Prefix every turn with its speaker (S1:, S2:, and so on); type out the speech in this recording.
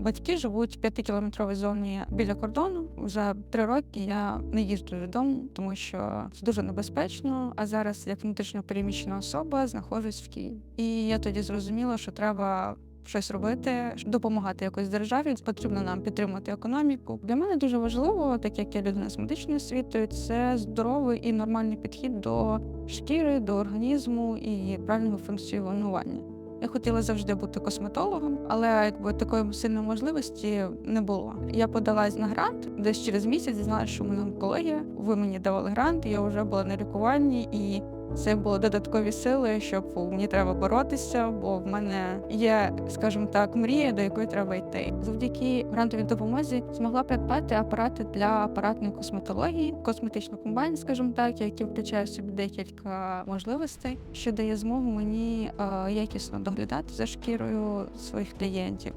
S1: батьки живуть в п'ятикілометровій зоні біля кордону. За три роки я не їжджу додому, тому що це дуже небезпечно. А зараз, як внутрішньо переміщена особа, знаходжусь в Києві. І я тоді зрозуміла, що треба. Щось робити, допомагати якось державі, потрібно нам підтримати економіку. Для мене дуже важливо, так як я людина з медичною освітою, це здоровий і нормальний підхід до шкіри, до організму і правильного функціонування. Я хотіла завжди бути косметологом, але якби такої сильної можливості не було. Я подалась на грант десь через місяць, дізналася, що в мене онкологія. Ви мені давали грант, я вже була на лікуванні, і це були додаткові сили, щоб мені треба боротися, бо в мене є, скажімо так, мрія, до якої треба йти. Завдяки грантовій допомозі змогла придбати апарати для апаратної косметології, косметичну комбайн, скажімо так, який включає в собі декілька можливостей, що дає змогу мені е, якісно доглядати за шкірою своїх клієнтів.